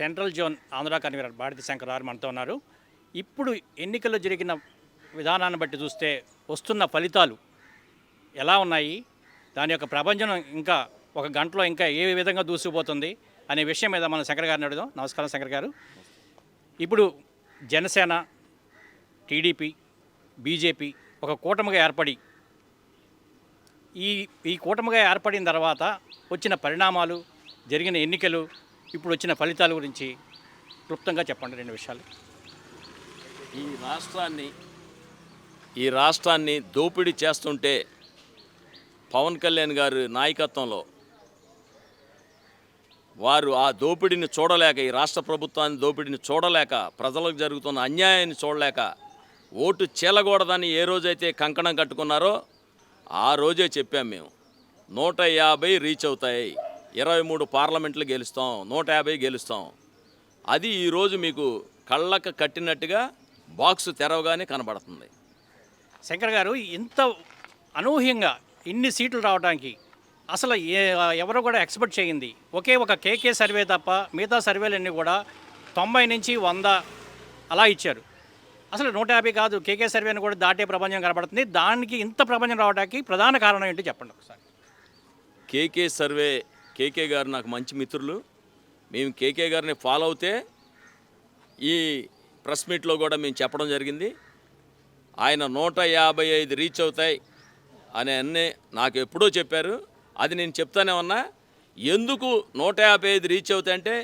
Central zone Andhra convenor Bharathi Shankar garu మనతో ఉన్నారు. ఇప్పుడు ఎన్నికల్లో జరిగిన విధానాన్ని బట్టి చూస్తే వస్తున్న ఫలితాలు ఎలా ఉన్నాయి? దాని యొక్క ప్రపంచం ఇంకా ఒక గంటలో ఇంకా ఏ విధంగా దూసుకుపోతుంది అనే విషయం మీద మనం శంకర్ గారిని అడుగుదాం. నమస్కారం శంకర్ గారు. ఇప్పుడు జనసేన టీడీపీ బీజేపీ ఒక కూటమిగా ఏర్పడి ఈ ఈ కూటమిగా ఏర్పడిన తర్వాత వచ్చిన పరిణామాలు జరిగిన ఎన్నికలు ఇప్పుడు వచ్చిన ఫలితాల గురించి క్లుప్తంగా చెప్పండి రెండు విషయాలు. ఈ రాష్ట్రాన్ని ఈ రాష్ట్రాన్ని దోపిడీ చేస్తుంటే పవన్ కళ్యాణ్ గారి నాయకత్వంలో వారు ఆ దోపిడీని చూడలేక ఈ రాష్ట్ర ప్రభుత్వాన్ని దోపిడీని చూడలేక ప్రజలకు జరుగుతున్న అన్యాయాన్ని చూడలేక ఓటు చీలకూడదని ఏ రోజైతే కంకణం కట్టుకున్నారో ఆ రోజే చెప్పాం మేము. నూట యాభై రీచ్ అవుతాయి. ఇరవై మూడు పార్లమెంట్లు గెలుస్తాం నూట యాభై గెలుస్తాం. అది ఈరోజు మీకు కళ్ళకు కట్టినట్టుగా బాక్స్ తెరవగానే కనబడుతుంది. శంకర్ గారు ఇంత అనూహ్యంగా ఇన్ని సీట్లు రావడానికి అసలు ఎవరు కూడా ఎక్స్పెక్ట్ చేయింది ఒకే ఒక కేకే సర్వే తప్ప మిగతా సర్వేలన్నీ కూడా తొంభై నుంచి వంద అలా ఇచ్చారు. అసలు నూట యాభై కాదు కేకే సర్వేని కూడా దాటే ప్రపంచం కనబడుతుంది. దానికి ఇంత ప్రపంచం రావడానికి ప్రధాన కారణం ఏంటి చెప్పండి ఒకసారి. కేకే సర్వే కేకే గారు నాకు మంచి మిత్రులు. మేము కేకే గారిని ఫాలో అవుతే ఈ ప్రెస్ మీట్లో కూడా మేము చెప్పడం జరిగింది. ఆయన నూట యాభై ఐదు రీచ్ అవుతాయి అని అన్నీ నాకు ఎప్పుడో చెప్పారు. అది నేను చెప్తానే ఉన్నా ఎందుకు నూట యాభై ఐదు రీచ్ అవుతాయంటే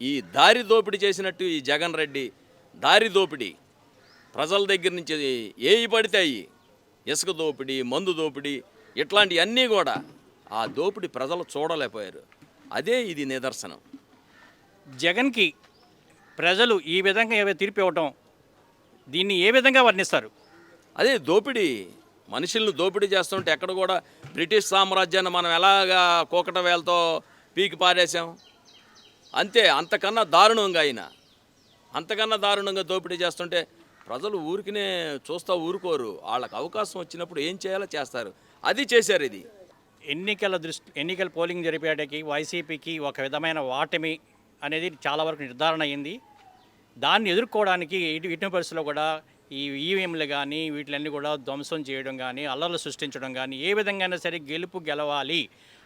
ఈ దారి దోపిడీ చేసినట్టు ఈ జగన్ రెడ్డి దారి దోపిడీ ప్రజల దగ్గర నుంచి ఏవి పడితే అయ్యి ఇసుక దోపిడీ మందు దోపిడీ ఇట్లాంటివన్నీ కూడా ఆ దోపిడీ ప్రజలు చూడలేకపోయారు. అదే ఇది నిదర్శనం. జగన్కి ప్రజలు ఈ విధంగా తీర్పు ఇవ్వటం దీన్ని ఏ విధంగా వర్ణిస్తారు? అదే దోపిడీ మనుషులను దోపిడీ చేస్తుంటే ఎక్కడ కూడా బ్రిటిష్ సామ్రాజ్యాన్ని మనం ఎలాగా కోకట వేలతో పీకి పారేసాం అంతే అంతకన్నా దారుణంగా అయిన. అంతకన్నా దారుణంగా దోపిడీ చేస్తుంటే ప్రజలు ఊరికినే చూస్తూ ఊరుకోరు. వాళ్ళకి అవకాశం వచ్చినప్పుడు ఏం చేయాలో చేస్తారు. అది చేశారు ఇది. ఎన్నికల దృష్టి ఎన్నికల పోలింగ్ జరిపేటకి వైసీపీకి ఒక విధమైన వాటమి అనేది చాలా వరకు నిర్ధారణ అయింది. దాన్ని ఎదుర్కోవడానికి ఇటు ఇటు పరిస్థితుల్లో కూడా ఈ ఈవీఎంలు కానీ వీటిలన్నీ కూడా ధ్వంసం చేయడం కానీ అల్లర్లు సృష్టించడం కానీ ఏ విధంగా సరే గెలుపు గెలవాలి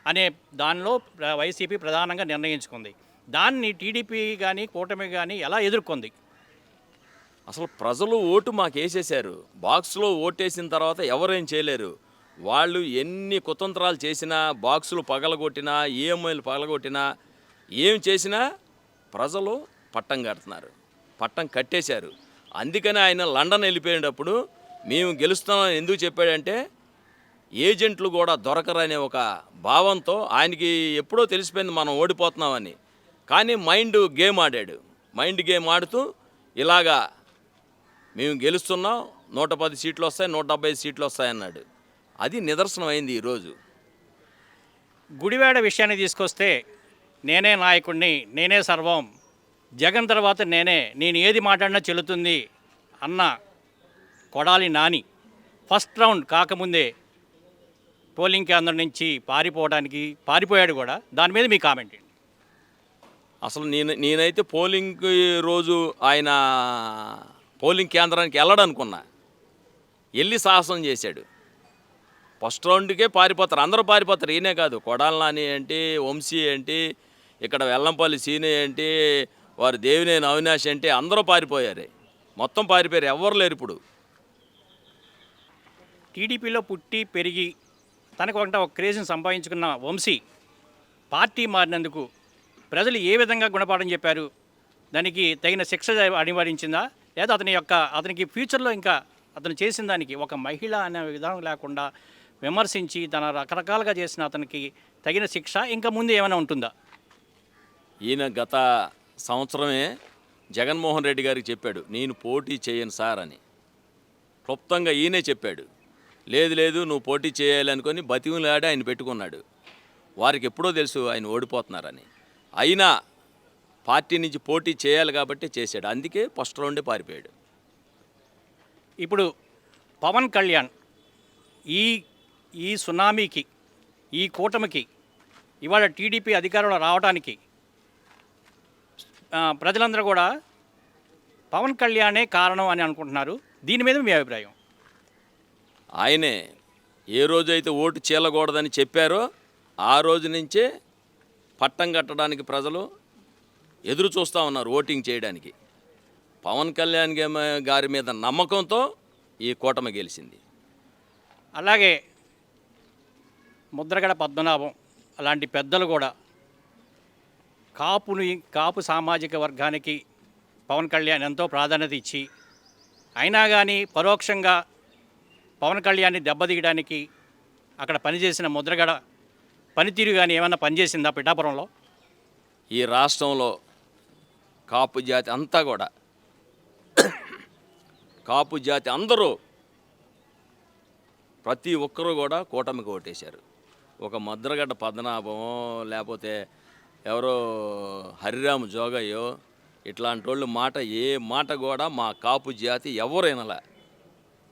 అనే దానిలో వైసీపీ ప్రధానంగా నిర్ణయించుకుంది. దాన్ని టీడీపీ కానీ కూటమి కానీ ఎలా ఎదుర్కొంది? అసలు ప్రజలు ఓటు మాకు వేసేశారు. బాక్స్లో ఓటేసిన తర్వాత ఎవరేం చేయలేరు. వాళ్ళు ఎన్ని కుతంత్రాలు చేసినా బాక్సులు పగలగొట్టినా ఈఎంఐలు పగలగొట్టినా ఏం చేసినా ప్రజలు పట్టం కడుతున్నారు. పట్టం కట్టేశారు. అందుకని ఆయన లండన్ వెళ్ళిపోయినప్పుడు మేము గెలుస్తామని ఎందుకు చెప్పాడంటే ఏజెంట్లు కూడా దొరకరనే ఒక భావంతో ఆయనకి ఎప్పుడో తెలిసిపోయింది మనం ఓడిపోతున్నామని. కానీ మైండ్ గేమ్ ఆడాడు. మైండ్ గేమ్ ఆడుతూ ఇలాగా మేము గెలుస్తున్నాం నూట పది సీట్లు వస్తాయి నూట డెబ్బై సీట్లు వస్తాయన్నాడు. అది నిదర్శనం అయింది ఈరోజు గుడివాడ విషయాన్ని తీసుకొస్తే నేనే నాయకుడిని నేనే సర్వం. జగన్ తర్వాత నేనే నేను ఏది మాట్లాడినా చెల్లుతుంది అన్న కొడాలి నాని. ఫస్ట్ రౌండ్ కాకముందే పోలింగ్ కేంద్రం నుంచి పారిపోవడానికి పారిపోయాడు కూడా. దాని మీద మీ కామెంట్ ఏంటి? అసలు నేను నేనైతే పోలింగ్ రోజు ఆయన పోలింగ్ కేంద్రానికి వెళ్ళడనుకున్నా. వెళ్ళి సాహసం చేశాడు. ఫస్ట్ రౌండ్కే పారిపోతారు. అందరూ పారిపోతారు. ఈయనే కాదు. కొడాలని ఏంటి వంశీ ఏంటి ఇక్కడ వెల్లంపల్లి సీని ఏంటి వారు దేవినేని అవినాష్ ఏంటి అందరూ పారిపోయారు. మొత్తం పారిపోయారు. ఎవరు లేరు ఇప్పుడు. టీడీపీలో పుట్టి పెరిగి తనకు ఒక ఒక క్రేజ్ని సంపాదించుకున్న వంశీ పార్టీ మారినందుకు ప్రజలు ఏ విధంగా గుణపాఠం చెప్పారు? దానికి తగిన శిక్ష అనివారించిందా లేదా అతని యొక్క అతనికి ఫ్యూచర్లో ఇంకా అతను చేసిన దానికి ఒక మహిళ అనే విధానం లేకుండా విమర్శించి తన రకరకాలుగా చేసిన అతనికి తగిన శిక్ష ఇంకా ముందు ఏమైనా ఉంటుందా? ఈయన గత సంవత్సరమే జగన్మోహన్ రెడ్డి గారికి చెప్పాడు నేను పోటీ చేయను సార్ అని. క్లుప్తంగా ఈయనే చెప్పాడు లేదు లేదు నువ్వు పోటీ చేయాలి అనుకొని ఆయన పెట్టుకున్నాడు. వారికి ఎప్పుడో తెలుసు ఆయన ఓడిపోతున్నారని. అయినా పార్టీ నుంచి పోటీ చేయాలి కాబట్టి చేశాడు అందుకే ఫస్ట్ రౌండే పారిపోయాడు. ఇప్పుడు పవన్ కళ్యాణ్ ఈ ఈ సునామీకి ఈ కూటమికి ఇవాళ టీడీపీ అధికారంలో రావడానికి ప్రజలందరూ కూడా పవన్ కళ్యాణే కారణం అని అనుకుంటున్నారు. దీని మీద మీ అభిప్రాయం? ఆయనే ఏ రోజైతే ఓటు చీలకూడదని చెప్పారో ఆ రోజు నుంచే పట్టం కట్టడానికి ప్రజలు ఎదురు చూస్తూ ఉన్నారు ఓటింగ్ చేయడానికి. పవన్ కళ్యాణ్ గారి మీద నమ్మకంతో ఈ కూటమి గెలిచింది. అలాగే ముద్రగడ పద్మనాభం అలాంటి పెద్దలు కూడా కాపుని కాపు సామాజిక వర్గానికి పవన్ కళ్యాణ్ ఎంతో ప్రాధాన్యత ఇచ్చి అయినా కానీ పరోక్షంగా పవన్ కళ్యాణ్ని దెబ్బతీయడానికి అక్కడ పనిచేసిన ముద్రగడ పనితీరు కానీ ఏమన్నా పనిచేసిందా పిఠాపురంలో? ఈ రాష్ట్రంలో కాపు జాతి అంతా కూడా కాపు జాతి అందరూ ప్రతి ఒక్కరూ కూడా కూటమికి ఓటేశారు. ఒక ముద్రగడ్డ పద్మనాభమో లేకపోతే ఎవరో హరిరామ జోగయ్యో ఇట్లాంటి వాళ్ళు మాట ఏ మాట కూడా మా కాపు జాతి ఎవరైనాలా.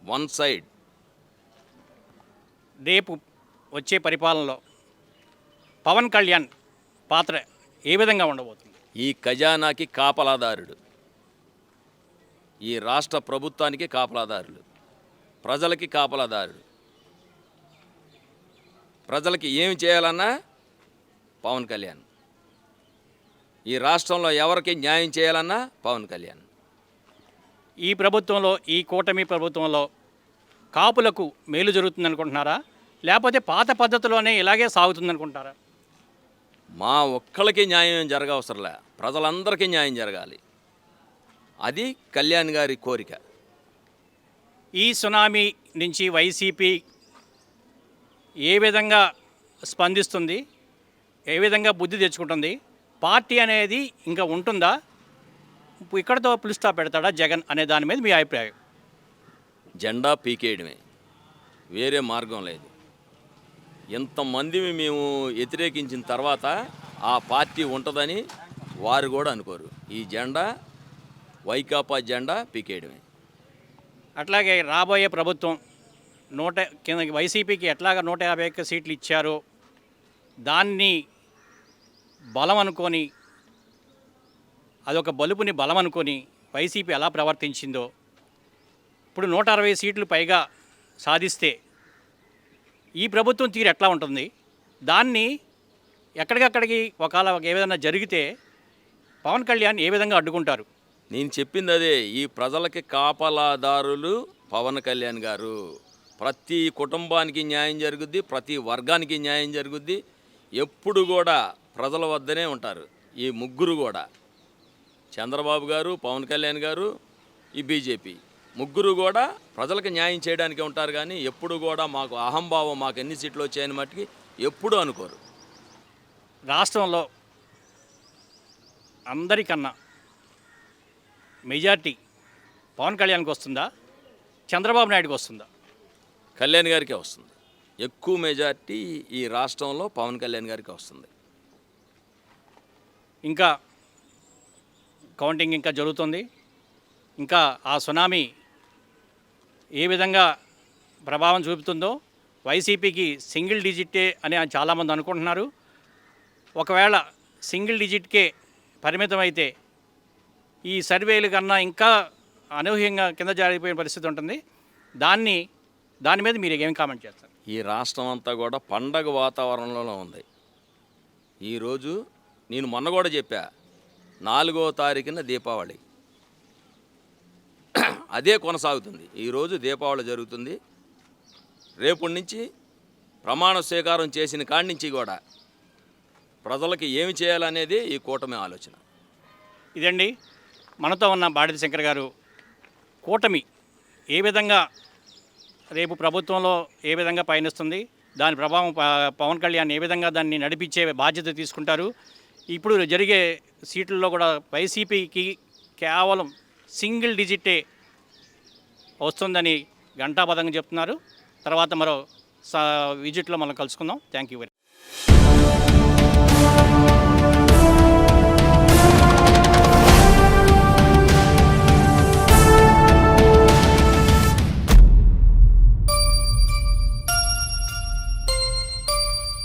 వన్ సైడ్ రేపు వచ్చే పరిపాలనలో పవన్ కళ్యాణ్ పాత్ర ఏ విధంగా ఉండబోతుంది? ఈ ఖజానాకి కాపలాదారుడు. ఈ రాష్ట్ర ప్రభుత్వానికి కాపలాదారులు. ప్రజలకి కాపలాదారుడు. ప్రజలకి ఏమి చేయాలన్నా పవన్ కళ్యాణ్. ఈ రాష్ట్రంలో ఎవరికి న్యాయం చేయాలన్నా పవన్ కళ్యాణ్. ఈ ప్రభుత్వంలో ఈ కూటమి ప్రభుత్వంలో కాపులకు మేలు జరుగుతుంది అనుకుంటున్నారా లేకపోతే పాత పద్ధతిలోనే ఇలాగే సాగుతుంది అనుకుంటారా మా ఒక్కళ్ళకి న్యాయం జరగవసరంలే. ప్రజలందరికీ న్యాయం జరగాలి. అది కళ్యాణ్ గారి కోరిక. ఈ సునామీ నుంచి వైసీపీ ఏ విధంగా స్పందిస్తుంది ఏ విధంగా బుద్ధి తెచ్చుకుంటుంది పార్టీ అనేది ఇంకా ఉంటుందా? ఇక్కడతో పిలుస్తా పెడతాడా జగన్ అనే దాని మీద మీ అభిప్రాయం? జెండా పీకేయడమే. వేరే మార్గం లేదు. ఇంతమంది మేము వ్యతిరేకించిన తర్వాత ఆ పార్టీ ఉంటుందని వారు కూడా అనుకోరు. ఈ జెండా వైకాపా జెండా పీకేయడమే. అట్లాగే రాబోయే ప్రభుత్వం నూట కింద వైసీపీకి ఎట్లాగా నూట యాభై ఒక్క సీట్లు ఇచ్చారో దాన్ని బలం అనుకొని అదొక బలుపుని బలం అనుకొని వైసీపీ ఎలా ప్రవర్తించిందో ఇప్పుడు నూట అరవై సీట్లు పైగా సాధిస్తే ఈ ప్రభుత్వం తీరు ఎట్లా ఉంటుంది? దాన్ని ఎక్కడికక్కడికి ఒకవేళ ఏ విధంగా జరిగితే పవన్ కళ్యాణ్ ఏ విధంగా అడ్డుకుంటారు? నేను చెప్పింది అదే ఈ ప్రజలకి కాపలాదారులు పవన్ కళ్యాణ్ గారు. ప్రతి కుటుంబానికి న్యాయం జరుగుద్ది ప్రతి వర్గానికి న్యాయం జరుగుద్ది. ఎప్పుడు కూడా ప్రజల వద్దనే ఉంటారు ఈ ముగ్గురు కూడా. చంద్రబాబు గారు పవన్ కళ్యాణ్ గారు ఈ బీజేపీ. ముగ్గురు కూడా ప్రజలకు న్యాయం చేయడానికి ఉంటారు కానీ ఎప్పుడు కూడా మాకు అహంభావం మాకు ఎన్ని సీట్లు వచ్చాయని మట్టుకి ఎప్పుడూ అనుకోరు. రాష్ట్రంలో అందరికన్నా మెజార్టీ పవన్ కళ్యాణ్కి వస్తుందా? చంద్రబాబు నాయుడుకి వస్తుందా? కళ్యాణ్ గారికే వస్తుంది. ఎక్కువ మెజార్టీ ఈ రాష్ట్రంలో పవన్ కళ్యాణ్ గారికి వస్తుంది. ఇంకా కౌంటింగ్ ఇంకా జరుగుతుంది. ఇంకా ఆ సునామీ ఏ విధంగా ప్రభావం చూపుతుందో వైసీపీకి సింగిల్ డిజిటే అని చాలామంది అనుకుంటున్నారు. ఒకవేళ సింగిల్ డిజిట్కే పరిమితం అయితే ఈ సర్వేలు కన్నా ఇంకా అనూహ్యంగా కింద జారిపోయిన పరిస్థితి ఉంటుంది. దాన్ని దాని మీద మీరు ఏం కామెంట్ చేస్తారు? ఈ రాష్ట్రం అంతా కూడా పండగ వాతావరణంలో ఉంది. ఈరోజు నేను మొన్న కూడా చెప్పా నాలుగో తారీఖున దీపావళి. అదే కొనసాగుతుంది. ఈరోజు దీపావళి జరుగుతుంది. రేపటి నుంచి ప్రమాణ స్వీకారం చేసిన కాడి నుంచి కూడా ప్రజలకి ఏమి చేయాలనేది ఈ కూటమి ఆలోచన. ఇదండి మనతో ఉన్న బాడిత శంకర్ గారు కూటమి ఏ విధంగా రేపు ప్రభుత్వంలో ఏ విధంగా పయనిస్తుంది దాని ప్రభావం ప- పవన్ కళ్యాణ్ ఏ విధంగా దాన్ని నడిపించే బాధ్యత తీసుకుంటారు ఇప్పుడు జరిగే సీట్లలో కూడా వైసీపీకి కేవలం సింగిల్ డిజిటే వస్తుందని ఘంటాపదంగా చెప్తున్నారు. తర్వాత మరో స విజిట్లో మనం కలుసుకుందాం. Thank you very